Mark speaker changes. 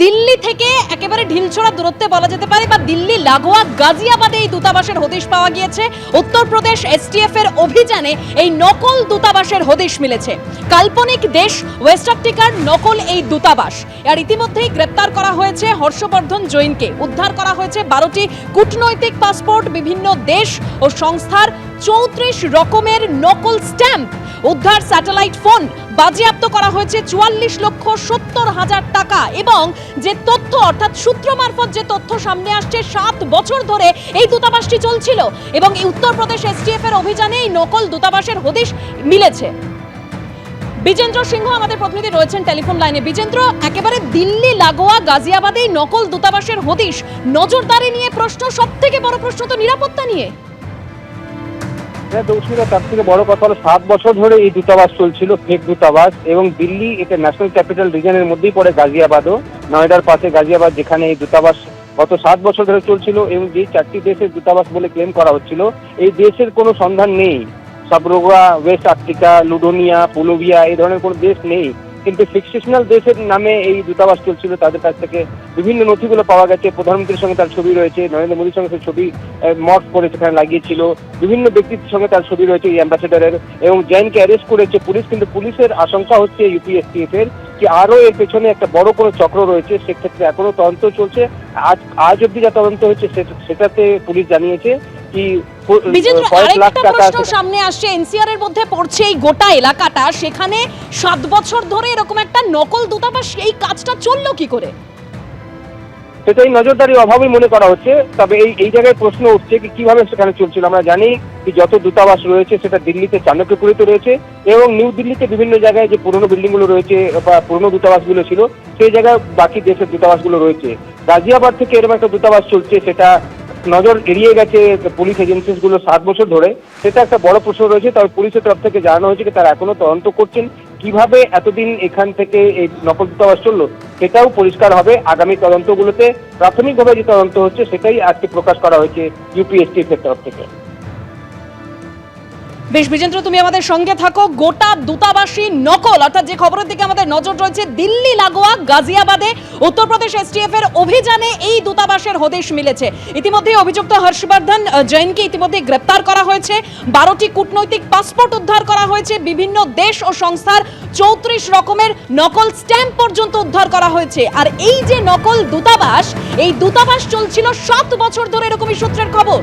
Speaker 1: দিল্লি থেকে একেবারে ঢিলছোড়া দূরত্বে বলা যেতে পারে বা দিল্লি, লাগোয়া, গাজিয়াবাদে এই দূতাবাসের হদিশ পাওয়া গিয়েছে। উত্তরপ্রদেশ এসটিএফ এর অভিযানে এই নকল দূতাবাসের হদিশ মিলেছে। কাল্পনিক দেশ ওয়েস্ট আফ্রিকার নকল এই দূতাবাস। আর ইতিমধ্যেই গ্রেপ্তার করা হয়েছে হর্ষবর্ধন জৈনকে। উদ্ধার করা হয়েছে বারোটি কূটনৈতিক পাসপোর্ট বিভিন্ন দেশ ও সংস্থার চৌত্রিশ রকমের নকল স্ট্যাম্প। উদ্ধার স্যাটেলাইট ফোন বাজেয়াপ্ত করা হয়েছে চুয়াল্লিশ লক্ষ সত্তর হাজার টাকা এবং যে তথ্য, অর্থাৎ সূত্র মারফত যে তথ্য সামনে আসছে, সাত বছর ধরে এই দূতাবাসটি চলছিল এবং এই উত্তরপ্রদেশ এসটিএফ এর অভিযানে এই নকল দূতাবাসের হদিশ মিলেছে। বিজেন্দ্র সিংহ আমাদের প্রতিনিধি রয়েছেন টেলিফোন লাইনে। বিজেন্দ্র, একেবারে দিল্লি, লাগোয়া, গাজিয়াবাদে নকল দূতাবাসের হদিশ নজরদারি নিয়ে প্রশ্ন সব থেকে বড় প্রশ্ন তো নিরাপত্তা নিয়ে।
Speaker 2: হ্যাঁ দৌসিরা তার থেকে বড় কথা হলো সাত বছর ধরে এই দূতাবাস চলছিল ফেক দূতাবাস এবং দিল্লি এটা ন্যাশনাল ক্যাপিটাল রিজনের মধ্যেই পড়ে গাজিয়াবাদও। নয়ডার পাশে গাজিয়াবাদ যেখানে এই দূতাবাস গত সাত বছর ধরে চলছিল এবং যে চারটি দেশের দূতাবাস বলে ক্লেম করা হচ্ছিল, এই দেশের কোনো সন্ধান নেই। সাবরোগা, ওয়েস্ট আফ্রিকা, লুডোনিয়া, পোলোভিয়া, এই ধরনের কোনো দেশ নেই। কিন্তু ফিক্সেশনাল দেশের নামে এই দূতাবাস চলছিল, তাদের কাছ থেকে বিভিন্ন নথিগুলো পাওয়া গেছে। প্রধানমন্ত্রীর সঙ্গে তার ছবি রয়েছে, নরেন্দ্র মোদীর সঙ্গে ছবি মঠ করে সেখানে লাগিয়েছিল। বিভিন্ন ব্যক্তির সঙ্গে তার ছবি রয়েছে এই অ্যাম্বাসেডারের এবং জৈনকে অ্যারেস্ট করেছে পুলিশ, কিন্তু পুলিশের আশঙ্কা হচ্ছে ইউপিএসটিএফ এর যে আরও এর পেছনে একটা বড় কোনো চক্র রয়েছে, সেক্ষেত্রে এখনও তদন্ত চলছে। আজ আজ অব্দি যা তদন্ত হচ্ছে সে- সেটাতে পুলিশ জানিয়েছে কি
Speaker 1: বিজেন্দ্র আরেকটা প্রশ্ন সামনে আসছে। এনসিআর এর মধ্যে পড়ছে এই গোটা এলাকাটা। সেখানে সাত বছর ধরে এরকম একটা নকল দূতাবাস এই কাজটা চলল কি করে?
Speaker 2: সেটাই নজরদারির অভাবই মনে করা হচ্ছে। তবে এই এই জায়গায় প্রশ্ন উঠছে কি কীভাবে সেখানে চলছিল। আমরা জানি কি যত দূতাবাস রয়েছে সেটা দিল্লিতে চাণক্যপুরীতে রয়েছে এবং নিউ দিল্লিতে বিভিন্ন জায়গায় যে পুরনো বিল্ডিংগুলো রয়েছে বা পুরনো দূতাবাসগুলো ছিল সেই জায়গায় বাকি দেশের দূতাবাসগুলো রয়েছে। গাজিয়াবাদ থেকে এরকম একটা দূতাবাস চলছে সেটা নজর এড়িয়ে গেছে পুলিশ এজেন্সিসগুলো সাত বছর ধরে, সেটা একটা বড় প্রশ্ন রয়েছে, তবে পুলিশের তরফ থেকে জানানো হয়েছে যে তারা এখনও তদন্ত করছেন। কীভাবে এতদিন এখান থেকে এই নকল দূতাবাস চলল সেটাও পরিষ্কার হবে আগামী তদন্তগুলোতে। প্রাথমিকভাবে যে তদন্ত হচ্ছে, সেটাই আজকে প্রকাশ করা হয়েছে ইউপিএসটিএফ এর তরফ থেকে।
Speaker 1: বেশ, বিজেন্দ্র, তুমি আমাদের সঙ্গে থাকো। গোটা দূতাবাসী নকল, অর্থাৎ যে খবরের দিকে আমাদের নজর রয়েছে, দিল্লি, লাগোয়া, গাজিয়াবাদে, উত্তরপ্রদেশ এসটিএফ এর অভিযানে এই দূতাবাসের হদেশ মিলেছে। ইতিমধ্যে অভিযুক্ত হর্ষবর্ধন জৈনকে ইতিমধ্যে গ্রেপ্তার করা হয়েছে। বারোটি কূটনৈতিক পাসপোর্ট উদ্ধার করা হয়েছে। বিভিন্ন দেশ ও সংস্থার চৌত্রিশ রকমের নকল স্ট্যাম্প পর্যন্ত উদ্ধার করা হয়েছে। আর এই যে নকল দূতাবাস, এই দূতাবাস চলছিল সাত বছর ধরে, এরকমই সূত্রের খবর।